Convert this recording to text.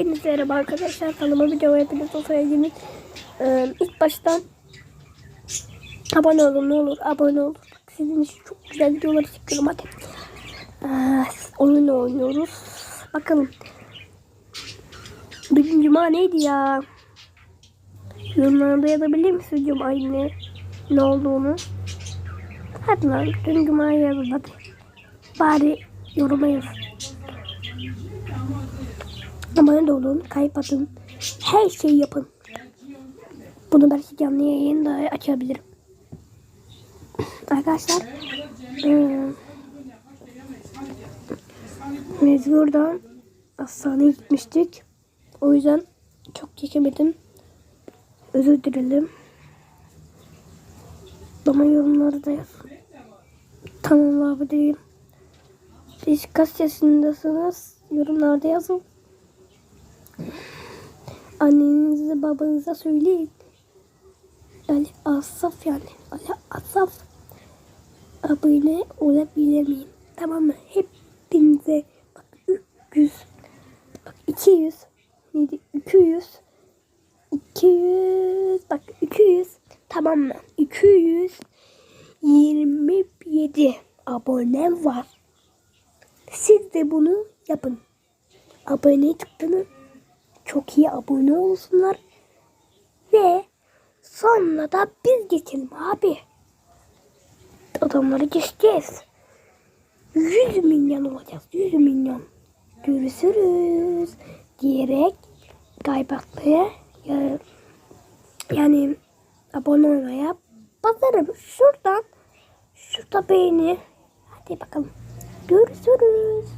Hepinize merhaba arkadaşlar. Kanalıma videoya hepiniz hoş geldiniz. Ee, ilk baştan abone olun ne olur abone olun. Sizin için çok güzel videolar çekiyorum hadi. Ee, oyun oynuyoruz. Bakalım. Bugün cuma neydi ya? Yorumlarda yazabilir misin cuma ne, ne olduğunu? Hadi lan dün cuma yazın hadi. Bari yoruma yazın. Abone de olun, kayıp atın. Her şeyi yapın. Bunu belki canlı yayın da açabilirim. Arkadaşlar eee biz buradan hastaneye gitmiştik. O yüzden çok çekemedim. Özür dilerim. Ama yorumları da yazın. Tamam abi diyeyim. Siz kaç yaşındasınız? Yorumlarda yazın. Annenize babanıza söyleyin. Ali Asaf yani. Ali Asaf abone olabilir miyim? Tamam mı? Hepinize bak 300 bak 200 neydi? 200 200 bak 200 tamam mı? 227 abonem var. Siz de bunu yapın. Abone tıklayın. Çok iyi abone olsunlar. Ve sonra da biz geçelim abi. Adamları geçeceğiz. 100 milyon olacağız. 100 milyon. Görüşürüz. Diyerek kaybetmeye yani abone olmaya basarım. Şuradan şurada beğeni. Hadi bakalım. Görüşürüz.